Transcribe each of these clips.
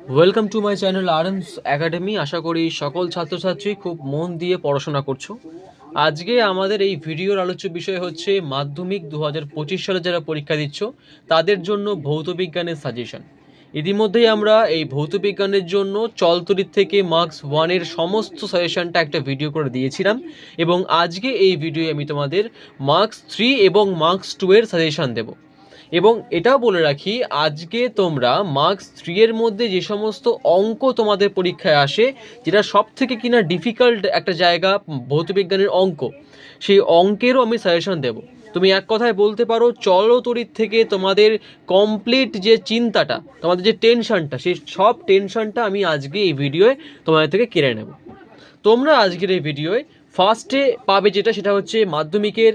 Welcome to my channel RMS academy আশা করি সকল ছাত্রছাত্রী খুব মন দিয়ে পড়াশোনা করছ। আজকে আমাদের এই ভিডিওর আলোচ্য বিষয় হচ্ছে মাধ্যমিক দু হাজার পঁচিশ সালে যারা পরীক্ষা দিচ্ছ, তাদের জন্য ভৌতবিজ্ঞানের সাজেশন ইতিমধ্যেই আমরা এই ভৌতবিজ্ঞানের জন্য চলতরিত থেকে মার্কস ওয়ানের সমস্ত সাজেশনটা একটা ভিডিও করে দিয়েছিলাম এবং আজকে এই ভিডিও আমি তোমাদের মার্কস থ্রি এবং মার্কস টু এর সাজেশন দেবো। এবং এটাও বলে রাখি, আজকে তোমরা মার্কস থ্রি এর মধ্যে যে সমস্ত অঙ্ক তোমাদের পরীক্ষায় আসে, যেটা সব থেকে কিনা ডিফিকাল্ট একটা জায়গা ভৌতবিজ্ঞানের অঙ্ক, সেই অঙ্কেরও আমি সাজেশন দেব। তুমি এক কথায় বলতে পারো চলতরিত থেকে তোমাদের কমপ্লিট যে চিন্তাটা, তোমাদের যে টেনশনটা সেই সব টেনশনটা আমি আজকে এই ভিডিওয়ে তোমাদের থেকে কেড়ে নেব। তোমরা আজকের এই ভিডিওয়ে ফার্স্টে পাবে যেটা, সেটা হচ্ছে মাধ্যমিকের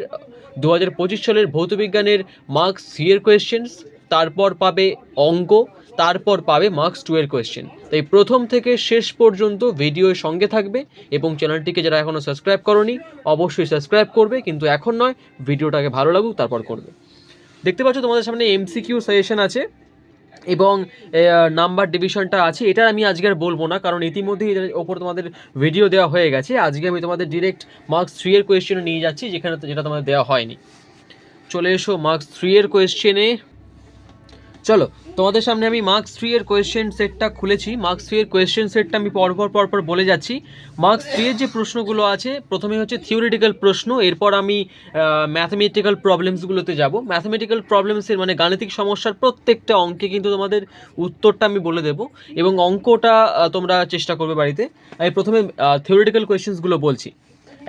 দু হাজার পঁচিশ সালের ভৌতবিজ্ঞানের মার্কস সি কোয়েশ্চেন্স তারপর পাবে অঙ্ক তারপর পাবে মার্কস টু এর কোয়েশ্চেন তাই প্রথম থেকে শেষ পর্যন্ত ভিডিওর সঙ্গে থাকবে এবং চ্যানেলটিকে যারা এখনও সাবস্ক্রাইব করনি, অবশ্যই সাবস্ক্রাইব করবে, কিন্তু এখন নয় ভিডিওটাকে ভালো লাগুক, তারপর করবে। দেখতে পাচ্ছ তোমাদের সামনে এমসিকিউ সাজেশন আছে এবং নাম্বার ডিভিশনটা আছে। এটা আমি আজকে আর বলব না, কারণ ইতিমধ্যেই এটার ওপর তোমাদের ভিডিও দেওয়া হয়ে গেছে। আজকে আমি তোমাদের ডিরেক্ট মার্কস থ্রি এর কোয়েশ্চেনে নিয়ে যাচ্ছি, যেখানে যেটা তোমাদের দেওয়া হয়নি। চলে এসো মার্কস থ্রি এর কোয়েশ্চেনে চলো তোমাদের সামনে আমি মার্কস থ্রি এর কোয়েশ্চেন সেটটা খুলেছি। মার্কস থ্রি এর কোয়েশ্চেন সেটটা আমি পরপর পরপর বলে যাচ্ছি। মার্কস থ্রি এর যে প্রশ্নগুলো আছে, প্রথমে হচ্ছে থিওরিটিক্যাল প্রশ্ন, এরপর আমি ম্যাথমেটিক্যাল প্রবলেমসগুলোতে যাব। ম্যাথমেটিক্যাল প্রবলেমসের মানে গাণিতিক সমস্যার প্রত্যেকটা অঙ্কে কিন্তু তোমাদের উত্তরটা আমি বলে দেবো এবং অঙ্কটা তোমরা চেষ্টা করবে বাড়িতে। আমি প্রথমে থিওরিটিক্যাল কোয়েশ্চেন্সগুলো বলছি।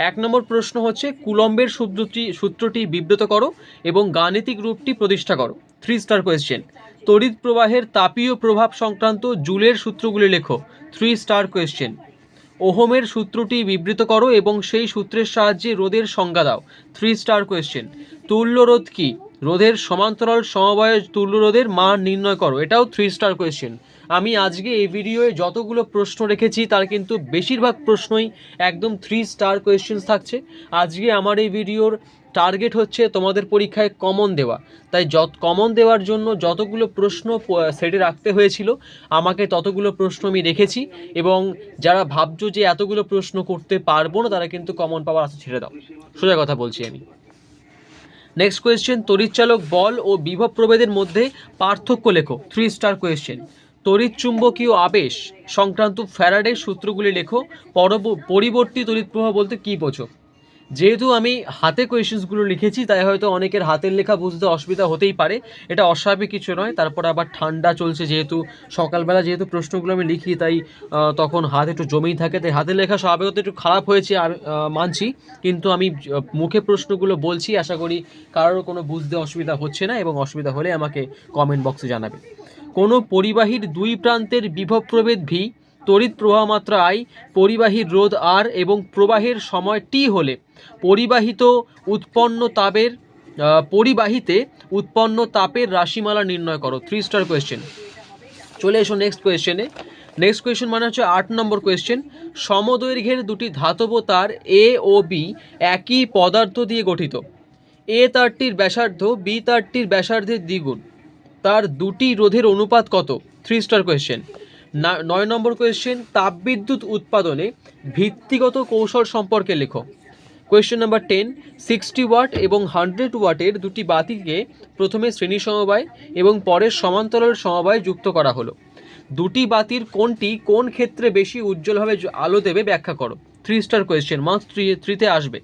এক নম্বর প্রশ্ন হচ্ছে, কুলম্বের সূত্রটি সূত্রটি বিব্রত করো এবং গাণিতিক রূপটি প্রতিষ্ঠা করো। থ্রি স্টার কোয়েশ্চেন তড়িৎ প্রবাহের তাপীয় প্রভাব সংক্রান্ত জুলের সূত্রগুলি লেখো। থ্রি স্টার কোয়েশ্চেন ওহমের সূত্রটি বিবৃত করো এবং সেই সূত্রের সাহায্যে রোধের সংজ্ঞা দাও। থ্রি স্টার কোয়েশ্চেন তুল্য রোধ কি? রোধের সমান্তরাল সমবায় তুল্য রোধের মান নির্ণয় করো। এটাও থ্রি স্টার কোয়েশ্চেন আমি আজকে এই ভিডিওয়ে যতগুলো প্রশ্ন রেখেছি, তার কিন্তু বেশিরভাগ প্রশ্নই একদম থ্রি স্টার কোয়েশ্চেন্স থাকছে। আজকে আমার এই ভিডিওর টার্গেট হচ্ছে তোমাদের পরীক্ষায় কমন দেওয়া। তাই যত কমন দেওয়ার জন্য যতগুলো প্রশ্ন সেটে রাখতে হয়েছিল, আমাকে ততগুলো প্রশ্ন আমি রেখেছি এবং যারা ভাবছ যে এতগুলো প্রশ্ন করতে পারব না, তারা কিন্তু কমন পাওয়ার আশা ছেড়ে দাও। সোজা কথা বলছি আমি। নেক্সট কোয়েশ্চেন তড়িৎচালক বল ও বিভব প্রভেদের মধ্যে পার্থক্য লেখো। থ্রি স্টার কোয়েশ্চেন তড়িৎ চুম্বকীয় আবেশ সংক্রান্ত ফ্যারাডের সূত্রগুলি লেখো, পরব- পরিবর্তী তড়িৎ প্রবাহ বলতে কী বোঝো? যেহেতু আমি হাতে কোয়েশ্চেন্সগুলো লিখেছি, তাই হয়তো অনেকের হাতের লেখা বুঝতে অসুবিধা হতেই পারে। এটা অস্বাভাবিক কিছু নয়, তারপর আবার ঠান্ডা চলছে যেহেতু, সকালবেলা যেহেতু প্রশ্নগুলো আমি লিখি, তাই তখন হাত একটু জমেই থাকে, তাই হাতের লেখা স্বাভাবিকত একটু খারাপ হয়েছে, আর মানছি। কিন্তু আমি মুখে প্রশ্নগুলো বলছি, আশা করি কারোর কোনো বুঝতে অসুবিধা হচ্ছে না, এবং অসুবিধা হলে আমাকে কমেন্ট বক্সে জানাবে। কোনো পরিবাহীর দুই প্রান্তের বিভব প্রভেদ ভি, তড়িৎ প্রবাহ মাত্রা আই, পরিবাহীর রোধ আর এবং প্রবাহের সময় টি হলে। পরিবাহিত উৎপন্ন তাপের পরিবাহিতে উৎপন্ন তাপের রাশিমালা নির্ণয় করো। থ্রি স্টার কোয়েশ্চেন চলে এসো নেক্সট কোয়েশ্চেনে নেক্সট কোয়েশ্চেন মানে হচ্ছে আট নম্বর কোয়েশ্চেন সমদৈর্ঘ্যের দুটি ধাতব তার এ ও বি একই পদার্থ দিয়ে গঠিত। এ তারটির ব্যাসার্ধ বি তারটির ব্যাসার্ধের দ্বিগুণ। তার দুটি রোধের অনুপাত কত? থ্রি স্টার কোয়েশ্চেন নয় নম্বর কোয়েশ্চেন তাপবিদ্যুৎ উৎপাদনে ভিত্তিগত কৌশল সম্পর্কে লেখো। Question number ten sixty watt এবং হান্ড্রেড ওয়াটের দুটি বাতিকে প্রথমে শ্রেণি সমবায় এবং পরে সমান্তরাল সমবায় যুক্ত করা হলো। দুটি বাতির কোনটি কোন ক্ষেত্রে বেশি উজ্জ্বলভাবে আলো দেবে ব্যাখ্যা করো। Three star question marks three থ্রিতে আসবে।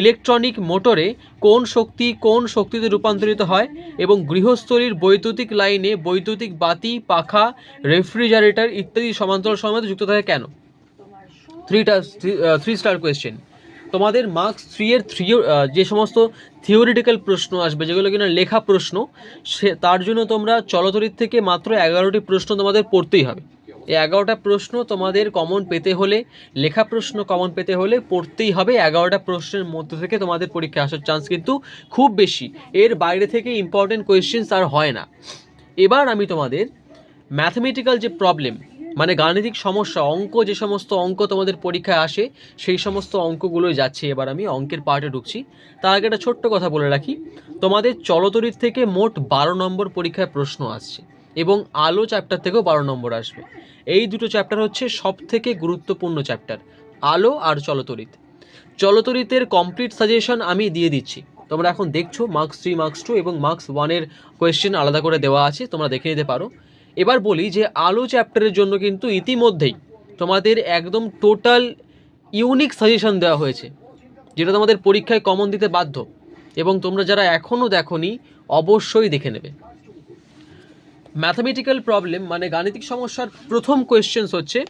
ইলেকট্রনিক মোটরে কোন শক্তি কোন শক্তিতে রূপান্তরিত হয় এবং গৃহস্থলীর বৈদ্যুতিক লাইনে বৈদ্যুতিক বাতি, পাখা, রেফ্রিজারেটর ইত্যাদি সমান্তরাল সময় যুক্ত থাকে কেন? থ্রিটা থ্রি স্টার কোয়েশ্চেন তোমাদের মার্কস থ্রি এর থ্রি যে সমস্ত থিওরিটিক্যাল প্রশ্ন আসবে, যেগুলো কিনা লেখা প্রশ্ন, সে, তার জন্য তোমরা চলতরিত থেকে মাত্র এগারোটি প্রশ্ন তোমাদের পড়তেই হবে। এগারোটা প্রশ্ন তোমাদের কমন পেতে হলে, লেখা প্রশ্ন কমন পেতে হলে পড়তেই হবে। এগারোটা প্রশ্নের মধ্যে থেকে তোমাদের পরীক্ষা আসার চান্স কিন্তু খুব বেশি। এর বাইরে থেকে ইম্পর্টেন্ট কোয়েশ্চেন্স আর হয় না। এবার আমি তোমাদের ম্যাথমেটিক্যাল যে প্রবলেম মানে গাণিতিক সমস্যা, অঙ্ক, যে সমস্ত অঙ্ক তোমাদের পরীক্ষায় আসে, সেই সমস্ত অঙ্কগুলোই যাচ্ছে। এবার আমি অঙ্কের পার্টে ঢুকছি। তার আগে একটা ছোট্ট কথা বলে রাখি। তোমাদের চলতরির থেকে মোট বারো নম্বর পরীক্ষায় প্রশ্ন আসছে। এবং আলো চ্যাপ্টার থেকেও বারো নম্বর আসবে। এই দুটো চ্যাপ্টার হচ্ছে সব থেকে গুরুত্বপূর্ণ চ্যাপ্টার আলো আর চলতরিত। চলতরিতের কমপ্লিট সাজেশন আমি দিয়ে দিচ্ছি। তোমরা এখন দেখছ মার্কস থ্রি মার্কস টু এবং মার্কস ওয়ানের কোয়েশ্চেন আলাদা করে দেওয়া আছে, তোমরা দেখে নিতে পারো। এবার বলি যে আলো চ্যাপ্টারের জন্য কিন্তু ইতিমধ্যেই তোমাদের একদম টোটাল ইউনিক সাজেশন দেওয়া হয়েছে, যেটা তোমাদের পরীক্ষায় কমন দিতে বাধ্য। এবং তোমরা যারা এখনও দেখোনি, অবশ্যই দেখে নেবে। ম্যাথামেটিক্যাল প্রবলেম মানে গাণিতিক সমস্যার প্রথম কোয়েশ্চেন্স হচ্ছে,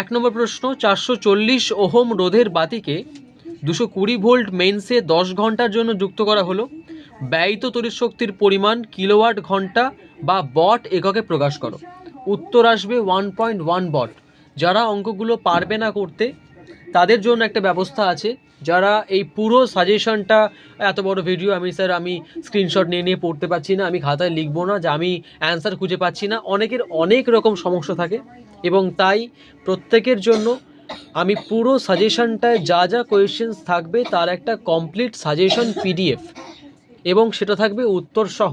এক নম্বর প্রশ্ন, চারশো চল্লিশ ওহম রোধের বাতিকে দুশো কুড়ি ভোল্ট মেইনসে দশ ঘণ্টার জন্য যুক্ত করা হলো। ব্যয়িত তড়িৎ শক্তির পরিমাণ কিলোওয়াট ঘণ্টা বা বট এককে প্রকাশ করো। উত্তর আসবে ওয়ান পয়েন্ট ওয়ান বট। যারা অঙ্কগুলো পারবে না করতে, তাদের জন্য একটা ব্যবস্থা আছে। যারা এই পুরো সাজেশনটা, এত বড় ভিডিও আমি স্যার আমি স্ক্রিনশট নিয়ে নিয়ে পড়তে পারছি না, আমি খাতায় লিখব না, যে আমি অ্যান্সার খুঁজে পাচ্ছি না। অনেকের অনেক রকম সমস্যা থাকে এবং তাই প্রত্যেকের জন্য আমি পুরো সাজেশনটায় যা যা কোয়েশ্চেন্স থাকবে তার একটা কমপ্লিট সাজেশন পিডিএফ এবং সেটা থাকবে উত্তর সহ।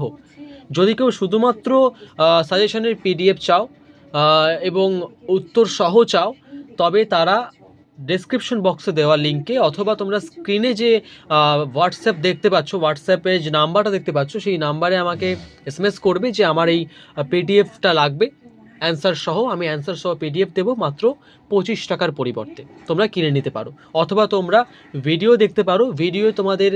যদি কেউ শুধুমাত্র সাজেশনের পিডিএফ চাও এবং উত্তর সহ চাও, তবে তারা ডেসক্রিপশন বক্সে দেওয়া লিঙ্কে অথবা তোমরা স্ক্রিনে যে হোয়াটসঅ্যাপ দেখতে পাচ্ছ হোয়াটসঅ্যাপে যে নাম্বারটা দেখতে পাচ্ছ, সেই নাম্বারে আমাকে এসএমএস করবে যে আমার এই পিডিএফটা লাগবে। অ্যান্সার সহ, আমি অ্যান্সার সহ পিডিএফ দেবো মাত্র পঁচিশ টাকার পরিবর্তে। তোমরা কিনে নিতে পারো। অথবা তোমরা ভিডিও দেখতে পারো। ভিডিও তোমাদের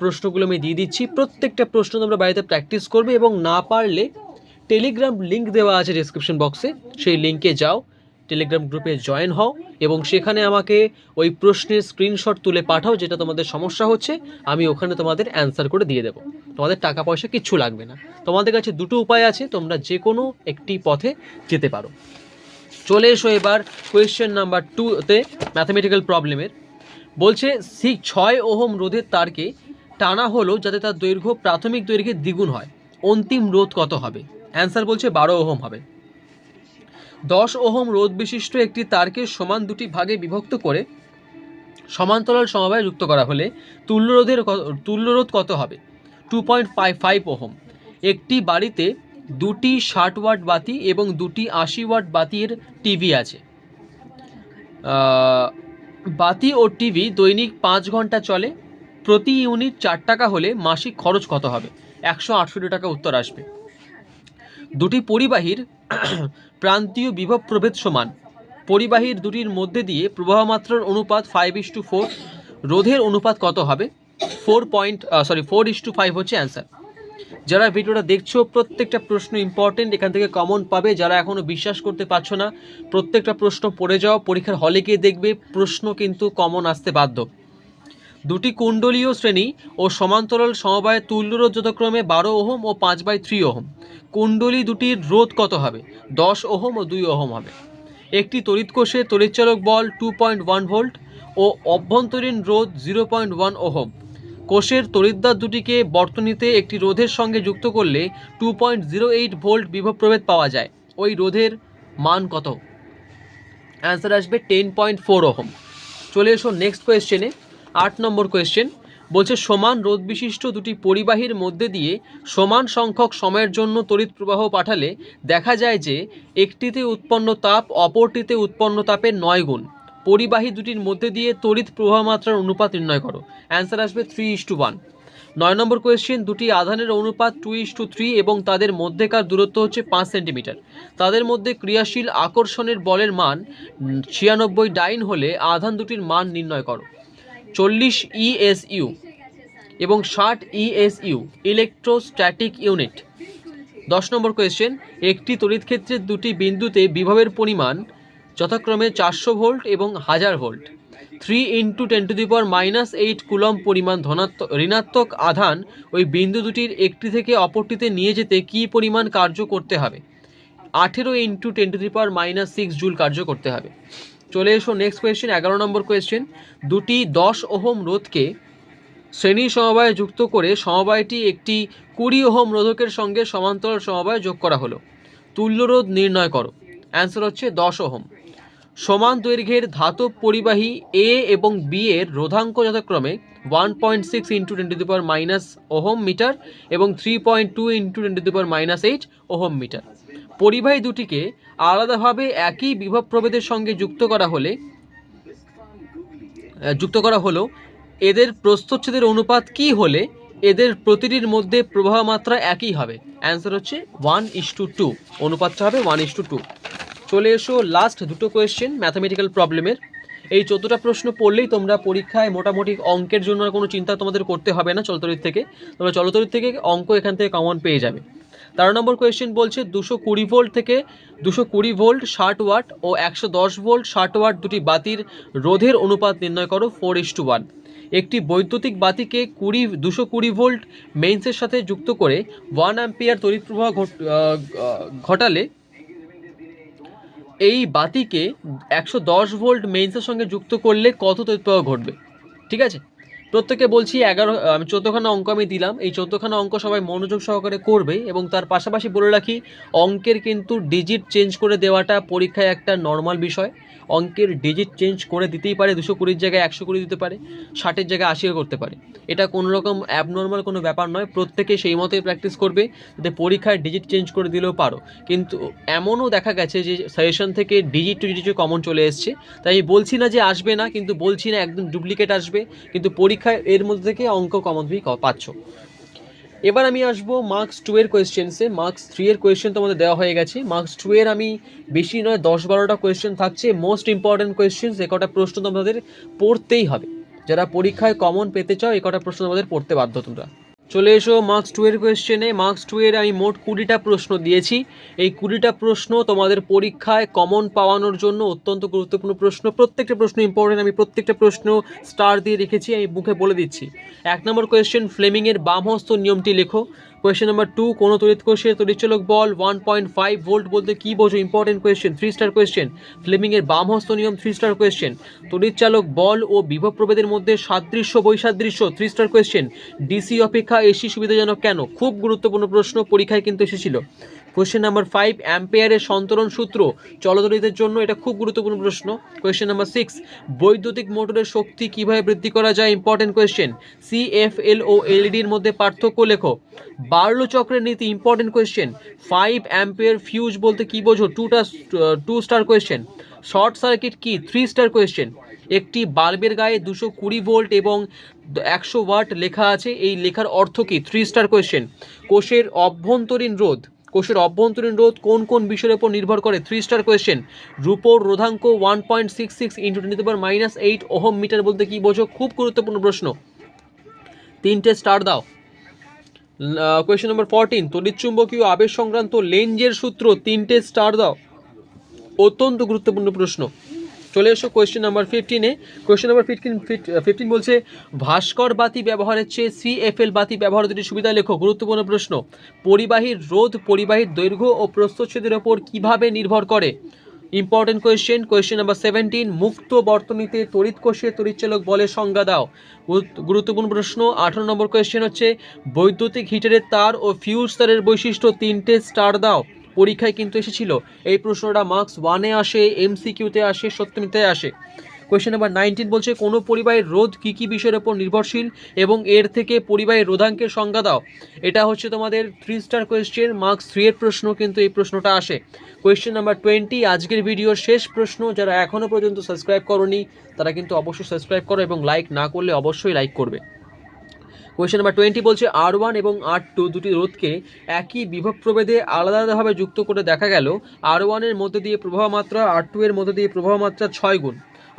প্রশ্নগুলো আমি দিয়ে দিচ্ছি। প্রত্যেকটা প্রশ্ন তোমরা বাড়িতে প্র্যাকটিস করবে এবং না পারলে টেলিগ্রাম লিঙ্ক দেওয়া আছে ডিসক্রিপশন বক্সে সেই লিঙ্কে যাও। টেলিগ্রাম গ্রুপে জয়েন হও। এবং সেখানে আমাকে ওই প্রশ্নের স্ক্রিনশট তুলে পাঠাও যেটা তোমাদের সমস্যা হচ্ছে, আমি ওখানে তোমাদের অ্যান্সার করে দিয়ে দেবো। তোমাদের টাকা পয়সা কিচ্ছু লাগবে না। তোমাদের কাছে দুটো উপায় আছে, তোমরা যে কোনো একটি পথে যেতে পারো। চলে এসো এবার কোয়েশ্চেন নাম্বার টুতে ম্যাথামেটিক্যাল প্রবলেমের বলছে সি ছয় ওহম রোধের তারকে টানা হলো যাতে তার দৈর্ঘ্য প্রাথমিক দৈর্ঘ্যের দ্বিগুণ হয়। অন্তিম রোধ কত হবে? অ্যান্সার বলছে, বারো ওহম হবে। দশ ওহম রোধ বিশিষ্ট একটি তারকে সমান দুটি ভাগে বিভক্ত করে সমান্তরাল সমবায় যুক্ত করা হলে তুল্যরোধের তুল্যরোধ কত হবে? Two point five ohm. একটি বাড়িতে দুটি ষাট ওয়াট বাতি এবং দুটি আশি ওয়াট বাতির টিভি আছে। বাতি ও টিভি দৈনিক পাঁচ ঘণ্টা চলে। প্রতি ইউনিট চার টাকা হলে মাসিক খরচ কত হবে? একশো আটষট্টি টাকা উত্তর আসবে। দুটি পরিবাহীর প্রান্তীয় বিভব প্রভেদ সমান। পরিবাহীর দুটির মধ্যে দিয়ে প্রবাহমাত্রার অনুপাত ফাইভ ইস টু ফোর রোধের অনুপাত কত হবে? Four point sorry four is two five হচ্ছে অ্যান্সার যারা ভিডিওটা দেখছ, প্রত্যেকটা প্রশ্ন ইম্পর্টেন্ট এখান থেকে কমন পাবে। যারা এখনও বিশ্বাস করতে পারছ না, প্রত্যেকটা প্রশ্ন পড়ে যাও, পরীক্ষার হলে গিয়ে দেখবে, প্রশ্ন কিন্তু কমন আসতে বাধ্য। দুটি কুণ্ডলীয় শ্রেণি ও সমান্তরাল সমবায়ের তুল্যরোধ যথাক্রমে বারো ওহম ও পাঁচ বাই থ্রি ওহম। কুণ্ডলী দুটির রোধ কত হবে? দশ ওহম ও দুই ওহম হবে। একটি তড়িৎ কোষে তড়িৎচালক বল টু পয়েন্ট ওয়ান ভোল্ট ও অভ্যন্তরীণ রোধ জিরো পয়েন্ট ওয়ান ওহম। কোষের তড়িৎদ্বার দুটিকে বর্তনীতে একটি রোধের সঙ্গে যুক্ত করলে two point zero eight volt বিভব প্রভেদ পাওয়া যায়। ওই রোধের মান কত? অ্যান্সার আসবে টেন পয়েন্ট ফোর ওহম। চলে এসো নেক্সট কোয়েশ্চেনে। আট নম্বর কোয়েশ্চেন বলছে সমান রোধ বিশিষ্ট দুটি পরিবাহীর মধ্যে দিয়ে সমান সংখ্যক সময়ের জন্য তড়িৎ প্রবাহ পাঠালে দেখা যায় যে একটিতে উৎপন্ন তাপ অপরটিতে উৎপন্ন তাপের নয় গুণ। পরিবাহী দুটির মধ্যে দিয়ে তড়িৎ প্রবাহ মাত্রার অনুপাত নির্ণয় করো। অ্যান্সার আসবে থ্রি ইস টু ওয়ান নয় নম্বর কোয়েশ্চেন দুটি আধানের অনুপাত টু ইস টু থ্রি এবং তাদের মধ্যেকার দূরত্ব হচ্ছে পাঁচ সেন্টিমিটার। তাদের মধ্যে ক্রিয়াশীল আকর্ষণের বলের মান ছিয়ানব্বই ডাইন হলে আধান দুটির মান নির্ণয় করো। চল্লিশ ইএসইউ এবং ষাট ইএসইউ ইলেকট্রোস্ট্যাটিক ইউনিট দশ নম্বর কোয়েশ্চেন একটি তড়িৎ ক্ষেত্রের দুটি বিন্দুতে বিভবের পরিমাণ যথাক্রমে চারশো ভোল্ট এবং হাজার volt. Three into ten to the power minus eight coulomb পরিমাণ ধনাত্মক, ঋণাত্মক আধান ওই বিন্দু দুটির একটি থেকে অপরটিতে নিয়ে যেতে কী পরিমাণ কার্য করতে হবে? আঠেরো into ten to the power minus six joule কার্য করতে হবে। চলে এসো নেক্সট কোয়েশ্চেন এগারো নম্বর কোয়েশ্চেন দুটি দশ ওহম রোধকে শ্রেণি সমবায়ে যুক্ত করে সমবায়টি একটি কুড়ি ওহম রোধকের সঙ্গে সমান্তরাল সমবায় যোগ করা হলো। তুল্যরোধ নির্ণয় করো। অ্যান্সার হচ্ছে দশ ওহম। সমান দৈর্ঘ্যের ধাতব পরিবাহী এ এবং বি এর রোধাঙ্ক যথাক্রমে one point six into ten to the power minus ohm metre এবং three point two into ten to the power minus eight ohm metre. পরিবাহী দুটিকে আলাদাভাবে একই বিভব প্রভেদের সঙ্গে যুক্ত করা হলে যুক্ত করা হলো, এদের প্রস্থচ্ছেদের অনুপাত কি হলে এদের প্রতিটির মধ্যে প্রবাহ মাত্রা একই হবে? অ্যান্সার হচ্ছে ওয়ান ইস টু টু অনুপাতটা হবে ওয়ান ইস টু টু চলে এসো লাস্ট দুটো কোয়েশ্চেন ম্যাথামেটিক্যাল প্রবলেমের এই চোদ্দোটা প্রশ্ন পড়লেই তোমরা পরীক্ষায় মোটামুটি অঙ্কের জন্য কোনো চিন্তা তোমাদের করতে হবে না চলতরির থেকে। তোমরা চলতরির থেকে অঙ্ক এখান থেকে কমন পেয়ে যাবে। তেরো নম্বর কোয়েশ্চেন বলছে দুশো কুড়ি ভোল্ট থেকে দুশো কুড়ি ভোল্ট ষাট ওয়াট ও একশো দশ ভোল্ট ষাট ওয়াট দুটি বাতির রোধের অনুপাত নির্ণয় করো ফোর ইস টু ওয়ান একটি বৈদ্যুতিক বাতিকে কুড়ি, দুশো কুড়ি ভোল্ট মেইনসের সাথে যুক্ত করে ওয়ান অ্যাম্পিয়ার তড়িৎ প্রবাহ ঘটালে এই বাতিকে একশো দশ ভোল্ট মেইনসের সঙ্গে যুক্ত করলে কত তড়িৎ প্রবাহ ঘটবে? ঠিক আছে? প্রত্যেকে বলছি এগারো আমি চোদ্দোখানা অঙ্ক আমি দিলাম। এই চোদ্দোখানা অঙ্ক সবাই মনোযোগ সহকারে করবে এবং তার পাশাপাশি বলে রাখি, অঙ্কের কিন্তু ডিজিট চেঞ্জ করে দেওয়াটা পরীক্ষায় একটা নর্মাল বিষয়। অঙ্কের ডিজিট চেঞ্জ করে দিতেই পারে, দুশো কুড়ির জায়গায় একশো কুড়ি দিতে পারে, ষাটের জায়গায় আশিও করতে পারে। এটা কোনো রকম অ্যাবনর্মাল কোনো ব্যাপার নয়, প্রত্যেকে সেই মতোই প্র্যাকটিস করবে, যাতে পরীক্ষায় ডিজিট চেঞ্জ করে দিলেও পারো। কিন্তু এমনও দেখা গেছে যে সাজেশন থেকে ডিজিট টু ডিজিট কমন চলে এসছে। তাই আমি বলছি না যে আসবে না, কিন্তু বলছি না একদম ডুপ্লিকেট আসবে, কিন্তু পরীক্ষায় এর মধ্যে থেকে অঙ্ক কমন তুমি পাচ্ছ। এবার আমি আসব মার্কস টু এর কোয়েশ্চেন্সে মার্কস থ্রি এর কোয়েশ্চেন তোমাদের দেওয়া হয়ে গেছে। মার্কস টু এর আমি বেশি নয়, দশ বারোটা কোয়েশ্চেন থাকছে। মোস্ট ইম্পর্টেন্ট কোয়েশ্চেন এ কটা প্রশ্ন তোমাদের পড়তেই হবে। যারা পরীক্ষায় কমন পেতে চাও, এ কটা প্রশ্ন তোমাদের পড়তে বাধ্য তোমরা। চলে এসো মার্কস টু এর কোয়েশ্চেনে মার্কস টু এর আমি মোট কুড়িটা প্রশ্ন দিয়েছি। এই কুড়িটা প্রশ্ন তোমাদের পরীক্ষায় কমন পাওয়ানোর জন্য অত্যন্ত গুরুত্বপূর্ণ প্রশ্ন। প্রত্যেকটা প্রশ্ন ইম্পর্টেন্ট আমি প্রত্যেকটা প্রশ্ন স্টার দিয়ে রেখেছি, আমি মুখে বলে দিচ্ছি। এক নম্বর কোয়েশ্চেন ফ্লেমিংয়ের বামহস্ত নিয়মটি লেখো। কোয়েশ্চেন নাম্বার টু কোনো তড়িৎ কোষে তড়িৎচালক বল ওয়ান পয়েন্ট ফাইভ ভোল্ট বলতে কী বোঝো? Important question three star question ফ্লেমিংয়ের বামহস্ত নিয়ম থ্রি স্টার কোয়েশ্চেন তড়িৎচালক বল ও বিভব প্রভেদের মধ্যে সাদৃশ্য, বৈসাদৃশ্য থ্রি স্টার কোয়েশ্চেন ডিসি অপেক্ষা এসি সুবিধাজনক কেন? খুব গুরুত্বপূর্ণ প্রশ্ন, পরীক্ষায় কিন্তু এসেছিল। কোয়েশ্চেন নাম্বার ফাইভ অ্যাম্পেয়ারের সন্তরণ সূত্র চলতরিতের জন্য এটা খুব গুরুত্বপূর্ণ প্রশ্ন। কোয়েশ্চেন নাম্বার সিক্স বৈদ্যুতিক মোটরের শক্তি কীভাবে বৃদ্ধি করা যায়? ইম্পর্টেন্ট কোয়েশ্চেন সিএফএল ও এলইডির মধ্যে পার্থক্য লেখো। বার্লো চক্রের নীতি important question five ampere fuse বলতে কি বোঝো? টুটা two star question short circuit কি? থ্রি স্টার কোয়েশ্চেন একটি বাল্বের গায়ে দুশো কুড়ি ভোল্ট এবং একশো ওয়াট লেখা আছে, এই লেখার অর্থ কি? থ্রি স্টার কোয়েশ্চেন কোষের অভ্যন্তরীণ রোধ। কোষের অভ্যন্তরীণ রোধ কোন কোন বিষয়ের উপর নির্ভর করে? থ্রি স্টার কোয়েশ্চেন রূপোর রোধাঙ্ক one point six six into ten power minus eight ohm metre বলতে কী বোঝো? খুব গুরুত্বপূর্ণ প্রশ্ন। তিনটে স্টার দাও। কোয়েশ্চেন নম্বর ফোরটিন তড়িৎচুম্বকীয় আবেশ সংক্রান্ত লেঞ্জের সূত্র তিনটে স্টার দাও। অত্যন্ত গুরুত্বপূর্ণ প্রশ্ন। চলে এসো কোয়েশ্চেন নাম্বার ফিফটিনে কোয়েশ্চেন নাম্বার ফিফটিন ফিফটিন বলছে, ভাস্কর বাতি ব্যবহারের চেয়ে সিএফএল বাতি ব্যবহার দুটি সুবিধা লেখো, গুরুত্বপূর্ণ প্রশ্ন। পরিবাহীর রোধ, পরিবাহীর দৈর্ঘ্য ও প্রস্থচ্ছেদের ওপর কীভাবে নির্ভর করে? Important question question number seventeen মুক্ত বর্তনীতে তড়িৎ কোষে তড়িৎচালক বলে সংজ্ঞা দাও। গুরুত্বপূর্ণ প্রশ্ন, আঠারো নম্বর কোয়েশ্চেন হচ্ছে, বৈদ্যুতিক হিটারের তার ও ফিউজ তারের বৈশিষ্ট্য তিনটে স্টার দাও। পরীক্ষায় কিন্তু এসেছিল। এই প্রশ্নটা মার্কস ওয়ানে আসে এমসিকিউতে আসে সত্যমিতে আসে। কোয়েশ্চেন নাম্বার নাইনটিন বলছে, কোনো পরিবাহের রোধ কী কী বিষয়ের ওপর নির্ভরশীল এবং এর থেকে পরিবাহের রোধাঙ্কের সংজ্ঞা দাও? এটা হচ্ছে তোমাদের three star question marks three এর প্রশ্ন কিন্তু এই প্রশ্নটা আসে। কোয়েশ্চেন নাম্বার টোয়েন্টি আজকের ভিডিওর শেষ প্রশ্ন, যারা এখনও পর্যন্ত সাবস্ক্রাইব করনি, তারা কিন্তু অবশ্যই সাবস্ক্রাইব করো এবং লাইক না করলে অবশ্যই লাইক করবে। কোয়েশ্চেন নাম্বার টোয়েন্টি বলছে আর ওয়ান এবং আর টু দুটি রোধকে একই বিভব প্রভেদে আলাদা আলাদাভাবে যুক্ত করে দেখা গেল। আর ওয়ানের মধ্যে দিয়ে প্রবাহ মাত্রা আর টু এর মধ্যে দিয়ে প্রবাহ মাত্রা ছয় গুণ।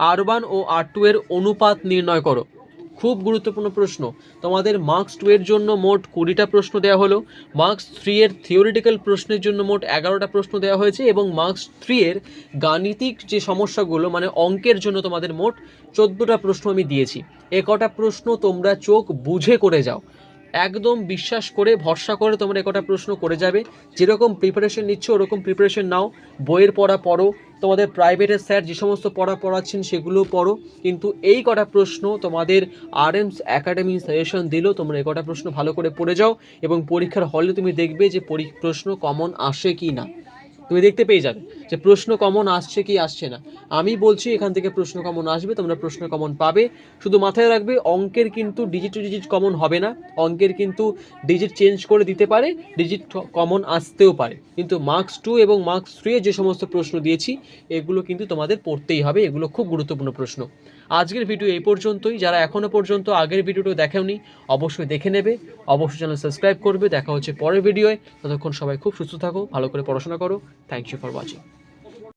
আর ওয়ান ও আর টু এর অনুপাত নির্ণয় করো। খুব গুরুত্বপূর্ণ প্রশ্ন। তোমাদের মার্কস টু এর জন্য মোট কুড়িটা প্রশ্ন দেওয়া হলো। মার্কস থ্রি এর থিওরিটিক্যাল প্রশ্নের জন্য মোট এগারোটা প্রশ্ন দেওয়া হয়েছে এবং মার্কস থ্রি এর গাণিতিক যে সমস্যাগুলো মানে অঙ্কের জন্য তোমাদের মোট চোদ্দোটা প্রশ্ন আমি দিয়েছি। এ কটা প্রশ্ন তোমরা চোখ বুঝে করে যাও। একদম বিশ্বাস করে, ভরসা করে তোমরা একটা প্রশ্ন করে যাবে। যেরকম প্রিপারেশন নিচ্ছ, ওরকম প্রিপারেশন নাও। বইয়ের পড়া পড়ো তোমাদের প্রাইভেটের স্যার যে সমস্ত পড়া পড়াচ্ছেন সেগুলো পড়ো। কিন্তু এই কটা প্রশ্ন তোমাদের আর আরএমস একাডেমি সাজেশন দিল, তোমরা এই কটা প্রশ্ন ভালো করে পড়ে যাও এবং পরীক্ষার হলে তুমি দেখবে যে পরি- প্রশ্ন কমন আসে কি না তুমি দেখতে পেয়ে যাবে যে প্রশ্ন কমন আসছে কি আসছে না। আমি বলছি এখান থেকে প্রশ্ন কমন আসবে, তোমরা প্রশ্ন কমন পাবে। শুধু মাথায় রাখবে, অঙ্কের কিন্তু ডিজিট ডিজিট কমন হবে না। অঙ্কের কিন্তু ডিজিট চেঞ্জ করে দিতে পারে ডিজিট কমন আসতেও পারে। কিন্তু মার্কস টু এবং মার্কস থ্রি যে সমস্ত প্রশ্ন দিয়েছি, এগুলো কিন্তু তোমাদের পড়তেই হবে। এগুলো খুব গুরুত্বপূর্ণ প্রশ্ন। আজকের ভিডিও এই পর্যন্তই। যারা এখনও পর্যন্ত আগের ভিডিওটা দেখেওনি, অবশ্যই দেখে নেবে। অবশ্যই চ্যানেল সাবস্ক্রাইব করবে। দেখা হচ্ছে পরের ভিডিওয়। ততক্ষণ সবাই খুব সুস্থ থাকো, ভালো করে পড়াশোনা করো। Thank you for watching